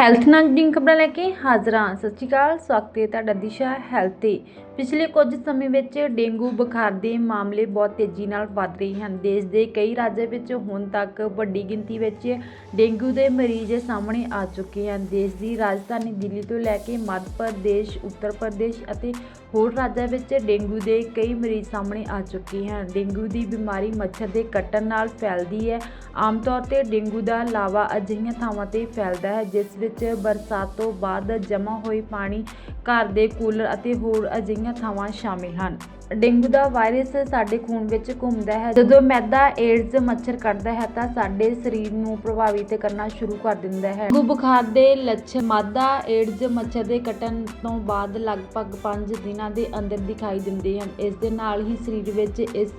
Health ਨਾਲ ਜੁੜੀਆਂ ਖਬਰਾਂ ਲੈ ਕੇ ਹਾਜ਼ਰ ਹਾਂ। ਸਤਿ ਸ਼੍ਰੀ ਅਕਾਲ, ਸਵਾਗਤ ਹੈ ਤੁਹਾਡਾ ਦਿਸ਼ਾ ਹੈਲਥ ਤੇ। ਪਿਛਲੇ ਕੁਝ ਸਮੇਂ ਵਿੱਚ ਡੇਂਗੂ ਬੁਖਾਰ ਦੇ ਮਾਮਲੇ ਬਹੁਤ ਤੇਜ਼ੀ ਨਾਲ ਵੱਧ ਰਹੇ ਹਨ। ਦੇਸ਼ ਦੇ ਕਈ ਰਾਜਾਂ ਵਿੱਚ ਹੁਣ ਤੱਕ ਵੱਡੀ ਗਿਣਤੀ ਵਿੱਚ ਡੇਂਗੂ ਦੇ ਮਰੀਜ਼ ਸਾਹਮਣੇ ਆ ਚੁੱਕੇ ਹਨ। ਦੇਸ਼ ਦੀ ਰਾਜਧਾਨੀ ਦਿੱਲੀ ਤੋਂ ਲੈ ਕੇ ਮੱਧ ਪ੍ਰਦੇਸ਼, ਉੱਤਰ ਪ੍ਰਦੇਸ਼ ਅਤੇ ਹੋਰ ਰਾਜਾਂ ਵਿੱਚ ਡੇਂਗੂ ਦੇ ਕਈ ਮਰੀਜ਼ ਸਾਹਮਣੇ ਆ ਚੁੱਕੇ ਹਨ। ਡੇਂਗੂ ਦੀ ਬਿਮਾਰੀ ਮੱਛਰ ਦੇ ਕੱਟਣ ਨਾਲ ਫੈਲਦੀ ਹੈ। ਆਮ ਤੌਰ ਤੇ ਡੇਂਗੂ ਦਾ ਲਾਵਾ ਅਜਿਹੀਆਂ ਥਾਵਾਂ ਤੇ ਫੈਲਦਾ ਹੈ, ਜਿਸ ਵਿੱਚ ਵਿੱਚ ਬਰਸਾਤ ਤੋਂ ਬਾਅਦ ਜਮ੍ਹਾਂ ਹੋਈ ਪਾਣੀ ਘਰ ਦੇ ਕੂਲਰ ਅਤੇ ਹੋਰ ਅਜਿਹੀਆਂ ਥਾਵਾਂ ਸ਼ਾਮਿਲ ਹਨ। ਡੇਂਗੂ ਦਾ ਵਾਇਰਸ ਸਾਡੇ ਖੂਨ ਵਿੱਚ ਘੁੰਮਦਾ ਹੈ। ਜਦੋਂ ਮੈਦਾ, ਏਡਜ਼, ਮੱਛਰ ਕੱਟਦਾ ਹੈ ਤਾਂ ਸਾਡੇ ਸਰੀਰ ਨੂੰ ਪ੍ਰਭਾਵਿਤ ਕਰਨਾ ਸ਼ੁਰੂ ਕਰ ਦਿੰਦਾ ਹੈ। ਡੇਂਗੂ ਬੁਖਾਰ ਦੇ ਲੱਛਣ ਮਾਦਾ, ਏਡਜ਼, ਮੱਛਰ ਦੇ ਕੱਟਣ ਤੋਂ ਬਾਅਦ ਲਗਭਗ 5 ਦਿਨਾਂ ਦੇ ਅੰਦਰ ਦਿਖਾਈ ਦਿੰਦੇ ਹਨ। ਇਸ ਦੇ ਨਾਲ ਹੀ ਸਰੀਰ ਵਿੱਚ ਇਸ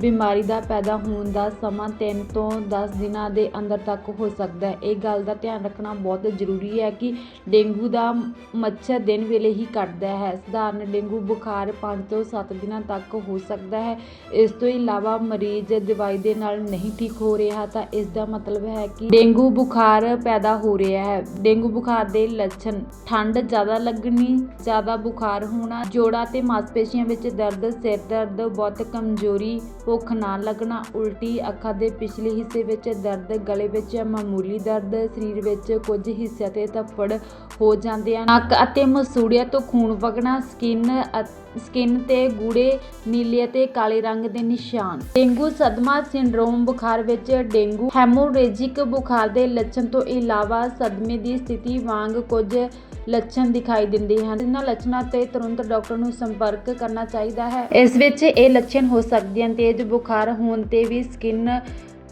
ਬਿਮਾਰੀ ਦਾ ਪੈਦਾ ਹੋਣ ਦਾ ਸਮਾਂ 3 ਤੋਂ 10 ਦਿਨਾਂ ਦੇ ਅੰਦਰ ਤੱਕ ਹੋ ਸਕਦਾ ਹੈ। ਇਹ ਗੱਲ ਦਾ ਧਿਆਨ ਰੱਖਣਾ ਬਹੁਤ ਜ਼ਰੂਰੀ ਜ਼ਰੂਰੀ ਹੈ ਕਿ ਡੇਂਗੂ ਦਾ ਮੱਛਰ ਦਿਨ ਵੇਲੇ ਹੀ ਕੱਟਦਾ ਹੈ। ਸਧਾਰਨ ਡੇਂਗੂ ਬੁਖਾਰ 5 ਤੋਂ 7 ਦਿਨਾਂ ਤੱਕ ਹੋ ਸਕਦਾ ਹੈ। ਇਸ ਤੋਂ ਇਲਾਵਾ ਮਰੀਜ਼ ਦਵਾਈ ਦੇ ਨਾਲ ਨਹੀਂ ਠੀਕ ਹੋ ਰਿਹਾ ਤਾਂ ਇਸ ਦਾ ਮਤਲਬ ਹੈ ਕਿ ਡੇਂਗੂ ਬੁਖਾਰ ਪੈਦਾ ਹੋ ਰਿਹਾ ਹੈ। ਡੇਂਗੂ ਬੁਖਾਰ ਦੇ ਲੱਛਣ ਠੰਡ ਜ਼ਿਆਦਾ ਲੱਗਣੀ, ਜ਼ਿਆਦਾ ਬੁਖਾਰ ਹੋਣਾ, ਜੋੜਾਂ ਤੇ ਮਾਸਪੇਸ਼ੀਆਂ ਵਿੱਚ ਦਰਦ, ਸਿਰ ਦਰਦ, ਬਹੁਤ ਕਮਜ਼ੋਰੀ, ਭੁੱਖ ਨਾ ਲੱਗਣਾ, ਉਲਟੀ ਅੱਖਾਂ ਦੇ ਪਿਛਲੇ ਹਿੱਸੇ ਵਿੱਚ ਦਰਦ, ਗਲੇ ਵਿੱਚ ਮਾਮੂਲੀ ਦਰਦ, ਸਰੀਰ ਵਿੱਚ ਕੁਝ ਹਿੱਸਿਆਂ ਤੇ ਧੱਫੜ ਹੋ ਜਾਂਦੇ ਹਨ ਨੱਕ ਅਤੇ ਮਸੂੜਿਆਂ ਤੋਂ ਖੂਨ ਵਗਣਾ, ਸਕਿਨ ਸਕਿਨ ਤੇ ਗੂੜੇ, ਨੀਲੇ ਅਤੇ ਕਾਲੇ ਰੰਗ ਦੇ ਨਿਸ਼ਾਨ। ਡੇਂਗੂ ਸਦਮਾ ਸਿੰਡਰੋਮ ਬੁਖਾਰ ਵਿੱਚ ਡੇਂਗੂ। ਹੈਮੋਰੇਜਿਕ ਬੁਖਾਰ ਦੇ ਲੱਛਣ ਤੋਂ ਇਲਾਵਾ ਸਦਮੇ ਦੀ ਸਥਿਤੀ ਵਾਂਗ ਕੁਝ ਲੱਛਣ ਦਿਖਾਈ ਦਿੰਦੇ ਹਨ। ਇਹਨਾਂ ਲੱਛਣਾਂ ਤੇ ਤੁਰੰਤ ਡਾਕਟਰ ਨੂੰ ਸੰਪਰਕ ਕਰਨਾ ਚਾਹੀਦਾ ਹੈ। ਇਸ ਵਿੱਚ ਇਹ ਲੱਛਣ ਹੋ ਸਕਦੇ ਹਨ ਤੇਜ਼ ਬੁਖਾਰ ਹੋਣ ਤੇ ਵੀ ਸਕਿਨ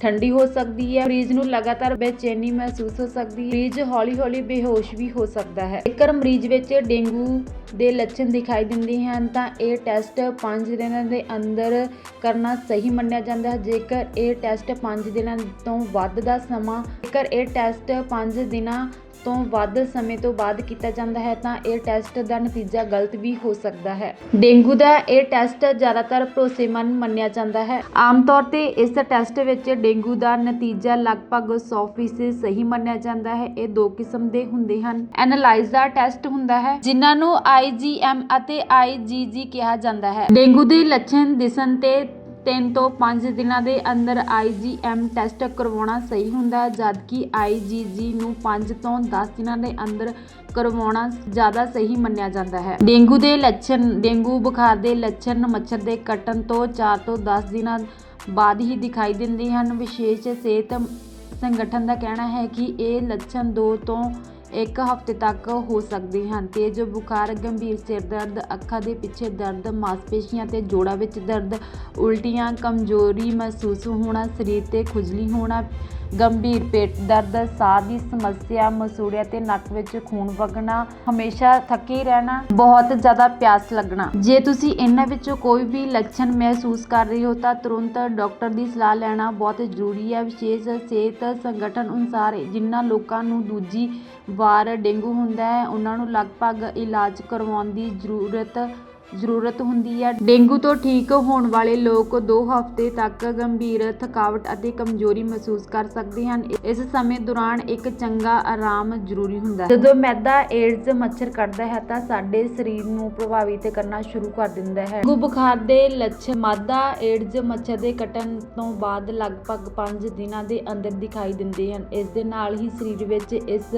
ਠੰਡੀ ਹੋ ਸਕਦੀ ਹੈ। ਮਰੀਜ਼ ਨੂੰ ਲਗਾਤਾਰ ਬੇਚੈਨੀ ਮਹਿਸੂਸ ਹੋ ਸਕਦੀ ਹੈ। ਮਰੀਜ਼ ਹੌਲੀ-ਹੌਲੀ ਬੇਹੋਸ਼ ਵੀ ਹੋ ਸਕਦਾ ਹੈ। ਜੇਕਰ ਮਰੀਜ਼ ਵਿੱਚ ਡੇਂਗੂ ਦੇ ਲੱਛਣ ਦਿਖਾਈ ਦਿੰਦੇ ਹਨ, ਤਾਂ ਇਹ ਟੈਸਟ 5 ਦਿਨਾਂ ਦੇ ਅੰਦਰ ਕਰਨਾ ਸਹੀ ਮੰਨਿਆ ਜਾਂਦਾ ਹੈ। ਜੇਕਰ ਇਹ ਟੈਸਟ 5 ਦਿਨਾਂ ਤੋਂ ਵੱਧ ਦਾ ਸਮਾਂ, ਜੇਕਰ ਇਹ ਟੈਸਟ 5 ਦਿਨਾਂ ਤੋਂ ਵੱਧ ਸਮੇਂ ਤੋਂ ਬਾਅਦ ਕੀਤਾ ਜਾਂਦਾ ਹੈ, ਤਾਂ ਇਹ ਟੈਸਟ ਦਾ ਨਤੀਜਾ ਗਲਤ ਵੀ ਹੋ ਸਕਦਾ ਹੈ। ਡੇਂਗੂ ਦਾ ਇਹ ਟੈਸਟ ਜ਼ਿਆਦਾਤਰ ਭਰੋਸੇਮੰਦ ਮੰਨਿਆ ਜਾਂਦਾ ਹੈ। ਆਮ ਤੌਰ ਤੇ ਇਸ ਟੈਸਟ ਵਿੱਚ ਡੇਂਗੂ ਦਾ ਨਤੀਜਾ ਲਗਭਗ 100% ਸਹੀ ਮੰਨਿਆ ਜਾਂਦਾ ਹੈ। ਇਹ ਦੋ ਕਿਸਮ ਦੇ ਹੁੰਦੇ ਹਨ। ਐਨਾਲਾਈਜ਼ ਦਾ ਟੈਸਟ ਹੁੰਦਾ ਹੈ, ਜਿਨ੍ਹਾਂ ਨੂੰ IgM ਅਤੇ IgG ਕਿਹਾ ਜਾਂਦਾ ਹੈ। ਡੇਂਗੂ ਦੇ ਲੱਛਣ ਦਿਸਣ ਤੇ 3 ਤੋਂ 5 ਦਿਨਾਂ ਦੇ ਅੰਦਰ IgM ਟੈਸਟ ਕਰਵਾਉਣਾ ਸਹੀ ਹੁੰਦਾ ਹੈ, ਜਦਕਿ IgG ਨੂੰ 5 ਤੋਂ 10 ਦਿਨਾਂ ਦੇ ਅੰਦਰ ਕਰਵਾਉਣਾ ਜ਼ਿਆਦਾ ਸਹੀ ਮੰਨਿਆ ਜਾਂਦਾ ਹੈ। ਡੇਂਗੂ ਦੇ ਲੱਛਣ, ਡੇਂਗੂ ਬੁਖਾਰ ਦੇ ਲੱਛਣ ਮੱਛਰ ਦੇ ਕੱਟਣ ਤੋਂ 4 ਤੋਂ 10 ਦਿਨਾਂ ਬਾਅਦ ਹੀ ਦਿਖਾਈ ਦਿੰਦੇ ਹਨ। ਵਿਸ਼ੇਸ਼ ਸਿਹਤ ਸੰਗਠਨ ਦਾ ਕਹਿਣਾ ਹੈ ਕਿ ਇਹ ਲੱਛਣ 2 ਤੋਂ ਇੱਕ ਹਫ਼ਤੇ ਤੱਕ ਹੋ ਸਕਦੇ ਹਨ। ਤੇਜ਼ ਬੁਖਾਰ, ਗੰਭੀਰ ਸਿਰ ਦਰਦ, ਅੱਖਾਂ ਦੇ ਪਿੱਛੇ ਦਰਦ, ਮਾਸਪੇਸ਼ੀਆਂ ਤੇ ਜੋੜਾਂ ਵਿੱਚ ਦਰਦ, ਉਲਟੀਆਂ, ਕਮਜ਼ੋਰੀ ਮਹਿਸੂਸ ਹੋਣਾ, ਸਰੀਰ ਤੇ ਖੁਜਲੀ ਹੋਣਾ ਗੰਭੀਰ ਪੇਟ ਦਰਦ, ਸਾਹ ਦੀ ਸਮੱਸਿਆ, ਮਸੂੜਿਆਂ ਤੇ ਨੱਕ ਵਿੱਚ ਖੂਨ ਵਗਣਾ, ਹਮੇਸ਼ਾ ਥੱਕੇ ਰਹਿਣਾ, ਬਹੁਤ ਜ਼ਿਆਦਾ ਪਿਆਸ ਲੱਗਣਾ। ਜੇ ਤੁਸੀਂ ਇਹਨਾਂ ਵਿੱਚੋਂ ਕੋਈ ਵੀ ਲੱਛਣ ਮਹਿਸੂਸ ਕਰ ਰਹੇ ਹੋ, ਤਾਂ ਤੁਰੰਤ ਡਾਕਟਰ ਦੀ ਸਲਾਹ ਲੈਣਾ ਬਹੁਤ ਜ਼ਰੂਰੀ ਹੈ। ਵਿਸ਼ੇਸ਼ ਸਿਹਤ ਸੰਗਠਨ ਅਨੁਸਾਰ ਜਿਨ੍ਹਾਂ ਲੋਕਾਂ ਨੂੰ ਦੂਜੀ ਵਾਰ ਡੇਂਗੂ ਹੁੰਦਾ ਹੈ, ਉਹਨਾਂ ਨੂੰ ਲਗਭਗ ਇਲਾਜ ਕਰਵਾਉਣ ਦੀ ਜ਼ਰੂਰਤ ਜ਼ਰੂਰਤ ਹੁੰਦੀ ਹੈ ਡੇਂਗੂ ਤੋਂ ਠੀਕ ਹੋਣ ਵਾਲੇ ਲੋਕ 2 ਹਫ਼ਤੇ ਤੱਕ ਗੰਭੀਰ ਥਕਾਵਟ ਅਤੇ ਕਮਜ਼ੋਰੀ ਮਹਿਸੂਸ ਕਰ ਸਕਦੇ ਹਨ। ਇਸ ਸਮੇਂ ਦੌਰਾਨ ਇੱਕ ਚੰਗਾ ਆਰਾਮ ਜ਼ਰੂਰੀ ਹੁੰਦਾ ਹੈ। ਜਦੋਂ ਮੈਦਾ, ਏਡਜ਼, ਮੱਛਰ ਕੱਟਦਾ ਹੈ ਤਾਂ ਸਾਡੇ ਸਰੀਰ ਨੂੰ ਪ੍ਰਭਾਵਿਤ ਕਰਨਾ ਸ਼ੁਰੂ ਕਰ ਦਿੰਦਾ ਹੈ। ਡੇਂਗੂ ਬੁਖਾਰ ਦੇ ਲੱਛਣ ਮੈਦਾ, ਏਡਜ਼, ਮੱਛਰ ਦੇ ਕੱਟਣ ਤੋਂ ਬਾਅਦ ਲਗਭਗ 5 ਦਿਨਾਂ ਦੇ ਅੰਦਰ ਦਿਖਾਈ ਦਿੰਦੇ ਹਨ। ਇਸ ਦੇ ਨਾਲ ਹੀ ਸਰੀਰ ਵਿੱਚ ਇਸ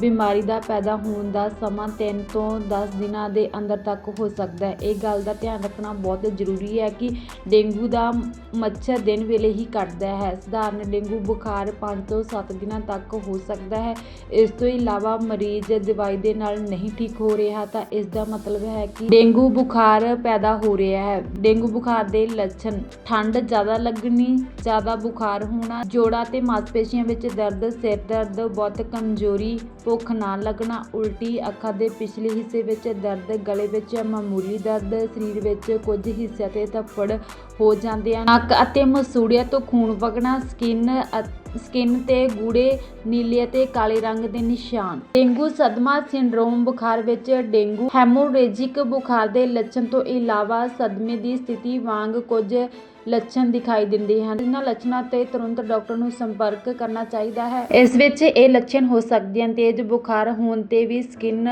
ਬਿਮਾਰੀ ਦਾ ਪੈਦਾ ਹੋਣ ਦਾ ਸਮਾਂ 3 ਤੋਂ 10 ਦਿਨਾਂ ਦੇ ਅੰਦਰ ਤੱਕ ਹੋ ਸਕਦਾ ਹੈ। ਇਹ ਗੱਲ ਦਾ ਧਿਆਨ ਰੱਖਣਾ ਬਹੁਤ ਜ਼ਰੂਰੀ ਹੈ ਕਿ ਡੇਂਗੂ ਦਾ ਮੱਛਰ ਦਿਨ ਵੇਲੇ ਹੀ ਕੱਟਦਾ ਹੈ। ਸਧਾਰਨ ਡੇਂਗੂ ਬੁਖਾਰ 5 ਤੋਂ 7 ਦਿਨਾਂ ਤੱਕ ਹੋ ਸਕਦਾ ਹੈ। ਇਸ ਤੋਂ ਇਲਾਵਾ ਮਰੀਜ਼ ਦਵਾਈ ਦੇ ਨਾਲ ਨਹੀਂ ਠੀਕ ਹੋ ਰਿਹਾ ਤਾਂ ਇਸ ਦਾ ਮਤਲਬ ਹੈ ਕਿ ਡੇਂਗੂ ਬੁਖਾਰ ਪੈਦਾ ਹੋ ਰਿਹਾ ਹੈ। ਡੇਂਗੂ ਬੁਖਾਰ ਦੇ ਲੱਛਣ ਠੰਡ ਜ਼ਿਆਦਾ ਲੱਗਣੀ, ਜ਼ਿਆਦਾ ਬੁਖਾਰ ਹੋਣਾ, ਜੋੜਾਂ ਤੇ ਮਾਸਪੇਸ਼ੀਆਂ ਵਿੱਚ ਦਰਦ, ਸਿਰ ਦਰਦ, ਬਹੁਤ ਕਮਜ਼ੋਰੀ, ਭੁੱਖ ਨਾ ਲੱਗਣਾ, ਉਲਟੀ ਅੱਖਾਂ ਦੇ ਪਿਛਲੇ ਹਿੱਸੇ ਵਿੱਚ ਦਰਦ, ਗਲੇ ਵਿੱਚ ਮਾਮੂਲੀ ਦਰਦ ਸਰੀਰ ਵਿੱਚ ਕੁਝ ਹਿੱਸਿਆਂ ਤੇ ਧੱਫੜ ਹੋ ਜਾਂਦੇ ਹਨ। ਨੱਕ ਅਤੇ ਮਸੂੜਿਆਂ ਤੋਂ ਖੂਨ ਵਗਣਾ, ਸਕਿਨ ਸਕਿਨ ਤੇ ਗੂੜੇ, ਨੀਲੇ ਅਤੇ ਕਾਲੇ ਰੰਗ ਦੇ ਨਿਸ਼ਾਨ। ਡੇਂਗੂ ਸਦਮਾ ਸਿੰਡਰੋਮ ਬੁਖਾਰ ਵਿੱਚ ਡੇਂਗੂ ਹੈਮੋਰੇਜਿਕ ਬੁਖਾਰ ਦੇ ਲੱਛਣ ਤੋਂ ਇਲਾਵਾ ਸਦਮੇ ਦੀ ਸਥਿਤੀ ਵਾਂਗ ਕੁਝ ਲੱਛਣ ਦਿਖਾਈ ਦਿੰਦੇ ਹਨ। ਇਹਨਾਂ ਲੱਛਣਾਂ ਤੇ ਤੁਰੰਤ ਡਾਕਟਰ ਨੂੰ ਸੰਪਰਕ ਕਰਨਾ ਚਾਹੀਦਾ ਹੈ। ਇਸ ਵਿੱਚ ਇਹ ਲੱਛਣ ਹੋ ਸਕਦੇ ਹਨ, ਤੇਜ਼ ਬੁਖਾਰ ਹੋਣ ਤੇ ਵੀ ਸਕਿਨ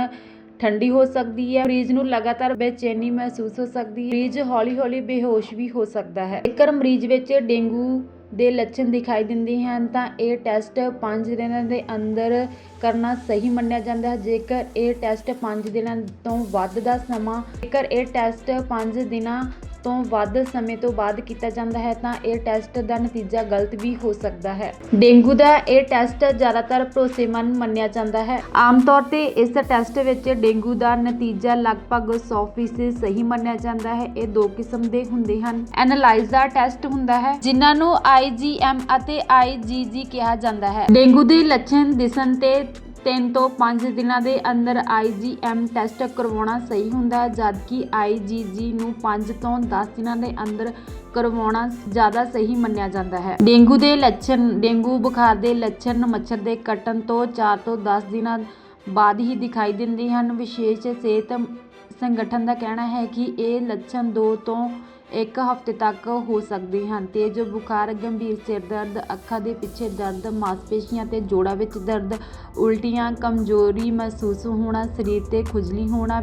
ਠੰਡੀ ਹੋ ਸਕਦੀ ਹੈ। ਮਰੀਜ਼ ਨੂੰ ਲਗਾਤਾਰ ਬੇਚੈਨੀ ਮਹਿਸੂਸ ਹੋ ਸਕਦੀ ਹੈ। ਮਰੀਜ਼ ਹੌਲੀ-ਹੌਲੀ ਬੇਹੋਸ਼ ਵੀ ਹੋ ਸਕਦਾ ਹੈ। ਜੇਕਰ ਮਰੀਜ਼ ਵਿੱਚ ਡੇਂਗੂ ਦੇ ਲੱਛਣ ਦਿਖਾਈ ਦਿੰਦੇ ਹਨ, ਤਾਂ ਇਹ ਟੈਸਟ 5 ਦਿਨਾਂ ਦੇ ਅੰਦਰ ਕਰਨਾ ਸਹੀ ਮੰਨਿਆ ਜਾਂਦਾ ਹੈ। ਜੇਕਰ ਇਹ ਟੈਸਟ 5 ਦਿਨਾਂ ਤੋਂ ਵੱਧ ਦਾ ਸਮਾਂ, ਜੇਕਰ ਇਹ ਟੈਸਟ 5 ਦਿਨਾਂ ਤੋਂ ਵੱਧ ਸਮੇਂ ਤੋਂ ਬਾਅਦ ਕੀਤਾ ਜਾਂਦਾ ਹੈ, ਤਾਂ ਇਹ ਟੈਸਟ ਦਾ ਨਤੀਜਾ ਗਲਤ ਵੀ ਹੋ ਸਕਦਾ ਹੈ। ਡੇਂਗੂ ਦਾ ਇਹ ਟੈਸਟ ਜ਼ਿਆਦਾਤਰ ਭਰੋਸੇਮੰਦ ਮੰਨਿਆ ਜਾਂਦਾ ਹੈ। ਆਮ ਤੌਰ ਤੇ ਇਸ ਟੈਸਟ ਵਿੱਚ ਡੇਂਗੂ ਦਾ ਨਤੀਜਾ ਲਗਭਗ 100% ਸਹੀ ਮੰਨਿਆ ਜਾਂਦਾ ਹੈ। ਇਹ ਦੋ ਕਿਸਮ ਦੇ ਹੁੰਦੇ ਹਨ। ਐਨਾਲਾਈਜ਼ ਦਾ ਟੈਸਟ ਹੁੰਦਾ ਹੈ, ਜਿਨ੍ਹਾਂ ਨੂੰ IgM ਅਤੇ IgG ਕਿਹਾ ਜਾਂਦਾ ਹੈ। ਡੇਂਗੂ ਦੇ ਲੱਛਣ ਦਿਸਣ ਤੇ 3 ਤੋਂ 5 ਦਿਨਾਂ ਦੇ ਅੰਦਰ IgM ਟੈਸਟ ਕਰਵਾਉਣਾ ਸਹੀ ਹੁੰਦਾ ਹੈ ਜਦਕਿ IgG ਨੂੰ 5 ਤੋਂ 10 ਦਿਨਾਂ ਦੇ ਅੰਦਰ ਕਰਵਾਉਣਾ ਜ਼ਿਆਦਾ ਸਹੀ ਮੰਨਿਆ ਜਾਂਦਾ ਹੈ। ਡੇਂਗੂ ਦੇ ਲੱਛਣ, ਡੇਂਗੂ ਬੁਖਾਰ ਦੇ ਲੱਛਣ ਮੱਛਰ ਦੇ ਕੱਟਣ ਤੋਂ 4 ਤੋਂ 10 ਦਿਨਾਂ ਬਾਅਦ ਹੀ ਦਿਖਾਈ ਦਿੰਦੇ ਹਨ। ਵਿਸ਼ੇਸ਼ ਸਿਹਤ ਸੰਗਠਨ ਦਾ ਕਹਿਣਾ ਹੈ ਕਿ ਇਹ ਲੱਛਣ 2 ਤੋਂ ਇੱਕ ਹਫ਼ਤੇ ਤੱਕ ਹੋ ਸਕਦੇ ਹਨ। ਤੇਜ਼ ਬੁਖਾਰ, ਗੰਭੀਰ ਸਿਰ ਦਰਦ, ਅੱਖਾਂ ਦੇ ਪਿੱਛੇ ਦਰਦ, ਮਾਸਪੇਸ਼ੀਆਂ ਤੇ ਜੋੜਾਂ ਵਿੱਚ ਦਰਦ, ਉਲਟੀਆਂ, ਕਮਜ਼ੋਰੀ ਮਹਿਸੂਸ ਹੋਣਾ, ਸਰੀਰ ਤੇ ਖੁਜਲੀ ਹੋਣਾ,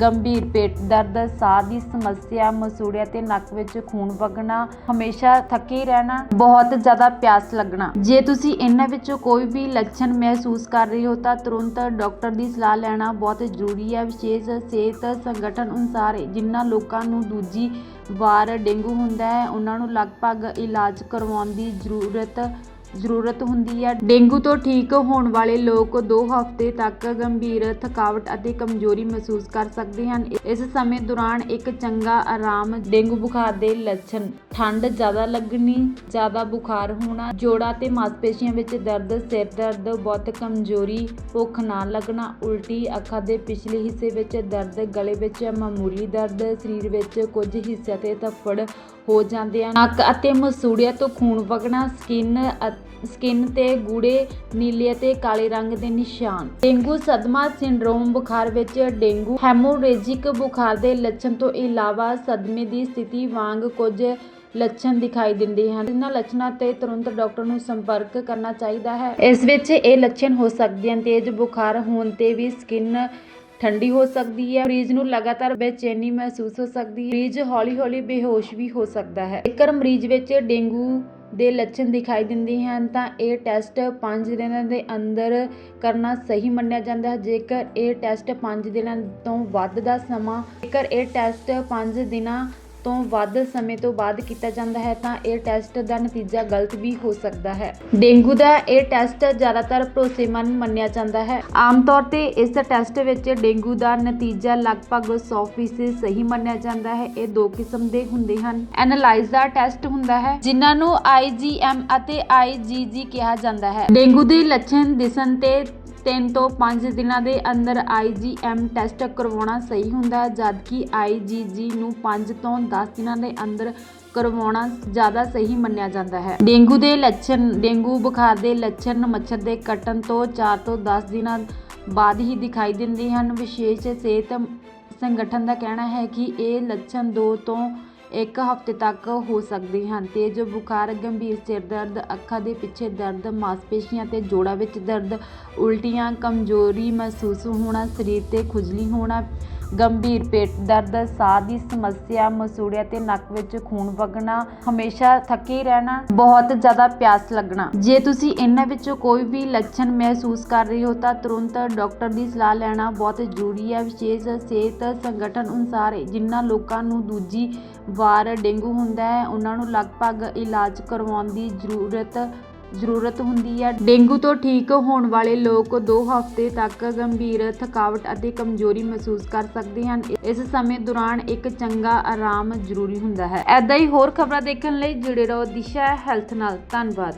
ਗੰਭੀਰ ਪੇਟ ਦਰਦ, ਸਾਹ ਦੀ ਸਮੱਸਿਆ, ਮਸੂੜਿਆਂ ਤੇ ਨੱਕ ਵਿੱਚ ਖੂਨ ਵਗਣਾ, ਹਮੇਸ਼ਾ ਥੱਕੇ ਰਹਿਣਾ, ਬਹੁਤ ਜ਼ਿਆਦਾ ਪਿਆਸ ਲੱਗਣਾ। ਜੇ ਤੁਸੀਂ ਇਹਨਾਂ ਵਿੱਚੋਂ ਕੋਈ ਵੀ ਲੱਛਣ ਮਹਿਸੂਸ ਕਰ ਰਹੇ ਹੋ, ਤਾਂ ਤੁਰੰਤ ਡਾਕਟਰ ਦੀ ਸਲਾਹ ਲੈਣਾ ਬਹੁਤ ਜ਼ਰੂਰੀ ਹੈ। ਵਿਸ਼ੇਸ਼ ਸਿਹਤ ਸੰਗਠਨ ਅਨੁਸਾਰ ਜਿਨ੍ਹਾਂ ਲੋਕਾਂ ਨੂੰ ਦੂਜੀ ਵਾਰ ਡੇਂਗੂ ਹੁੰਦਾ ਹੈ। ਉਹਨਾਂ ਨੂੰ ਲਗਭਗ ਇਲਾਜ ਕਰਵਾਉਣ ਦੀ ਜ਼ਰੂਰਤ ਜ਼ਰੂਰਤ ਹੁੰਦੀ ਹੈ ਡੇਂਗੂ ਤੋਂ ਠੀਕ ਹੋਣ ਵਾਲੇ ਲੋਕ 2 ਹਫ਼ਤੇ ਤੱਕ ਗੰਭੀਰ ਥਕਾਵਟ ਅਤੇ ਕਮਜ਼ੋਰੀ ਮਹਿਸੂਸ ਕਰ ਸਕਦੇ ਹਨ। ਇਸ ਸਮੇਂ ਦੌਰਾਨ ਇੱਕ ਚੰਗਾ ਆਰਾਮ ਡੇਂਗੂ ਬੁਖਾਰ ਦੇ ਲੱਛਣ, ਠੰਡ ਜ਼ਿਆਦਾ ਲੱਗਣੀ, ਜ਼ਿਆਦਾ ਬੁਖਾਰ ਹੋਣਾ, ਜੋੜਾਂ ਤੇ ਮਾਸਪੇਸ਼ੀਆਂ ਵਿੱਚ ਦਰਦ, ਸਿਰ ਦਰਦ, ਬਹੁਤ ਕਮਜ਼ੋਰੀ, ਭੁੱਖ ਨਾ ਲੱਗਣਾ, ਉਲਟੀ ਅੱਖਾਂ ਦੇ ਪਿਛਲੇ ਹਿੱਸੇ ਵਿੱਚ ਦਰਦ, ਗਲੇ ਵਿੱਚ ਮਾਮੂਲੀ ਦਰਦ, ਸਰੀਰ ਵਿੱਚ ਕੁਝ ਹਿੱਸਿਆਂ ਤੇ ਧੱਫੜ ਹੋ ਜਾਂਦੇ ਹਨ ਨੱਕ ਅਤੇ ਮਸੂੜਿਆਂ ਤੋਂ ਖੂਨ ਵਗਣਾ, ਸਕਿਨ ਸਕਿਨ ਤੇ ਗੂੜੇ, ਨੀਲੇ ਅਤੇ ਕਾਲੇ ਰੰਗ ਦੇ ਨਿਸ਼ਾਨ। ਡੇਂਗੂ ਸਦਮਾ ਸਿੰਡਰੋਮ ਬੁਖਾਰ ਵਿੱਚ ਡੇਂਗੂ ਹੈਮੋਰੇਜਿਕ ਬੁਖਾਰ ਦੇ ਲੱਛਣ ਤੋਂ ਇਲਾਵਾ ਸਦਮੇ ਦੀ ਸਥਿਤੀ ਵਾਂਗ ਕੁਝ ਲੱਛਣ ਦਿਖਾਈ ਦਿੰਦੇ ਹਨ। ਇਹਨਾਂ ਲੱਛਣਾਂ ਤੇ ਤੁਰੰਤ ਡਾਕਟਰ ਨੂੰ ਸੰਪਰਕ ਕਰਨਾ ਚਾਹੀਦਾ ਹੈ। ਇਸ ਵਿੱਚ ਇਹ ਲੱਛਣ ਹੋ ਸਕਦੇ ਹਨ, ਤੇਜ਼ ਬੁਖਾਰ ਹੋਣ ਤੇ ਵੀ ਸਕਿਨ ਠੰਡੀ ਹੋ ਸਕਦੀ ਹੈ। ਮਰੀਜ਼ ਨੂੰ ਲਗਾਤਾਰ ਬੇਚੈਨੀ ਮਹਿਸੂਸ ਹੋ ਸਕਦੀ ਹੈ। ਮਰੀਜ਼ ਹੌਲੀ-ਹੌਲੀ ਬੇਹੋਸ਼ ਵੀ ਹੋ ਸਕਦਾ ਹੈ। ਜੇਕਰ ਮਰੀਜ਼ ਵਿੱਚ ਡੇਂਗੂ ਦੇ ਲੱਛਣ ਦਿਖਾਈ ਦਿੰਦੇ ਹਨ, ਤਾਂ ਇਹ ਟੈਸਟ 5 ਦਿਨਾਂ ਦੇ ਅੰਦਰ ਕਰਨਾ ਸਹੀ ਮੰਨਿਆ ਜਾਂਦਾ ਹੈ। ਜੇਕਰ ਇਹ ਟੈਸਟ 5 ਦਿਨਾਂ ਤੋਂ ਵੱਧ ਦਾ ਸਮਾਂ, ਜੇਕਰ ਇਹ ਟੈਸਟ 5 ਦਿਨਾਂ ਤੋਂ ਵੱਧ ਸਮੇਂ ਤੋਂ ਬਾਅਦ ਕੀਤਾ ਜਾਂਦਾ ਹੈ, ਤਾਂ ਇਹ ਟੈਸਟ ਦਾ ਨਤੀਜਾ ਗਲਤ ਵੀ ਹੋ ਸਕਦਾ ਹੈ। ਡੇਂਗੂ ਦਾ ਇਹ ਟੈਸਟ ਜ਼ਿਆਦਾਤਰ ਭਰੋਸੇਮੰਦ ਮੰਨਿਆ ਜਾਂਦਾ ਹੈ। ਆਮ ਤੌਰ ਤੇ ਇਸ ਟੈਸਟ ਵਿੱਚ ਡੇਂਗੂ ਦਾ ਨਤੀਜਾ ਲਗਭਗ 100% ਸਹੀ ਮੰਨਿਆ ਜਾਂਦਾ ਹੈ। ਇਹ ਦੋ ਕਿਸਮ ਦੇ ਹੁੰਦੇ ਹਨ। ਐਨਾਲਾਈਜ਼ ਦਾ ਟੈਸਟ ਹੁੰਦਾ ਹੈ, ਜਿਨ੍ਹਾਂ ਨੂੰ IgM ਅਤੇ IgG ਕਿਹਾ ਜਾਂਦਾ ਹੈ। ਡੇਂਗੂ ਦੇ ਲੱਛਣ ਦਿਸਣ ਤੇ 3 ਤੋਂ 5 ਦਿਨਾਂ ਦੇ ਅੰਦਰ IgM ਟੈਸਟ ਕਰਵਾਉਣਾ ਸਹੀ ਹੁੰਦਾ ਹੈ ਜਦਕਿ IgG ਨੂੰ 5 ਤੋਂ 10 ਦਿਨਾਂ ਦੇ ਅੰਦਰ ਕਰਵਾਉਣਾ ਜ਼ਿਆਦਾ ਸਹੀ ਮੰਨਿਆ ਜਾਂਦਾ ਹੈ। ਡੇਂਗੂ ਦੇ ਲੱਛਣ, ਡੇਂਗੂ ਬੁਖਾਰ ਦੇ ਲੱਛਣ ਮੱਛਰ ਦੇ ਕੱਟਣ ਤੋਂ 4 ਤੋਂ 10 ਦਿਨਾਂ ਬਾਅਦ ਹੀ ਦਿਖਾਈ ਦਿੰਦੇ ਹਨ। ਵਿਸ਼ੇਸ਼ ਸਿਹਤ ਸੰਗਠਨ ਦਾ ਕਹਿਣਾ ਹੈ ਕਿ ਇਹ ਲੱਛਣ 2 ਤੋਂ ਇੱਕ ਹਫ਼ਤੇ ਤੱਕ ਹੋ ਸਕਦੇ ਹਨ। ਤੇਜ਼ ਬੁਖਾਰ, ਗੰਭੀਰ ਸਿਰ ਦਰਦ, ਅੱਖਾਂ ਦੇ ਪਿੱਛੇ ਦਰਦ, ਮਾਸਪੇਸ਼ੀਆਂ ਤੇ ਜੋੜਾਂ ਵਿੱਚ ਦਰਦ, ਉਲਟੀਆਂ, ਕਮਜ਼ੋਰੀ ਮਹਿਸੂਸ ਹੋਣਾ, ਸਰੀਰ ਤੇ ਖੁਜਲੀ ਹੋਣਾ ਗੰਭੀਰ ਪੇਟ ਦਰਦ, ਸਾਹ ਦੀ ਸਮੱਸਿਆ, ਮਸੂੜਿਆਂ ਤੇ ਨੱਕ ਵਿੱਚ ਖੂਨ ਵਗਣਾ, ਹਮੇਸ਼ਾ ਥੱਕੇ ਰਹਿਣਾ, ਬਹੁਤ ਜ਼ਿਆਦਾ ਪਿਆਸ ਲੱਗਣਾ। ਜੇ ਤੁਸੀਂ ਇਹਨਾਂ ਵਿੱਚੋਂ ਕੋਈ ਵੀ ਲੱਛਣ ਮਹਿਸੂਸ ਕਰ ਰਹੇ ਹੋ, ਤਾਂ ਤੁਰੰਤ ਡਾਕਟਰ ਦੀ ਸਲਾਹ ਲੈਣਾ ਬਹੁਤ ਜ਼ਰੂਰੀ ਹੈ। ਵਿਸ਼ੇਸ਼ ਸਿਹਤ ਸੰਗਠਨ ਅਨੁਸਾਰ ਜਿਨ੍ਹਾਂ ਲੋਕਾਂ ਨੂੰ ਦੂਜੀ ਵਾਰ ਡੇਂਗੂ ਹੁੰਦਾ ਹੈ, ਉਹਨਾਂ ਨੂੰ ਲਗਭਗ ਇਲਾਜ ਕਰਵਾਉਣ ਦੀ ਜ਼ਰੂਰਤ ਜ਼ਰੂਰਤ ਹੁੰਦੀ ਹੈ ਡੇਂਗੂ ਤੋਂ ਠੀਕ ਹੋਣ ਵਾਲੇ ਲੋਕ 2 ਹਫ਼ਤੇ ਤੱਕ ਗੰਭੀਰ ਥਕਾਵਟ ਅਤੇ ਕਮਜ਼ੋਰੀ ਮਹਿਸੂਸ ਕਰ ਸਕਦੇ ਹਨ। ਇਸ ਸਮੇਂ ਦੌਰਾਨ ਇੱਕ ਚੰਗਾ ਆਰਾਮ ਜ਼ਰੂਰੀ ਹੁੰਦਾ ਹੈ। ਐਦਾਂ ਹੀ ਹੋਰ ਖਬਰਾਂ ਦੇਖਣ ਲਈ ਜੁੜੇ ਰਹੋ ਦਿਸ਼ਾ ਹੈਲਥ ਨਾਲ। ਧੰਨਵਾਦ।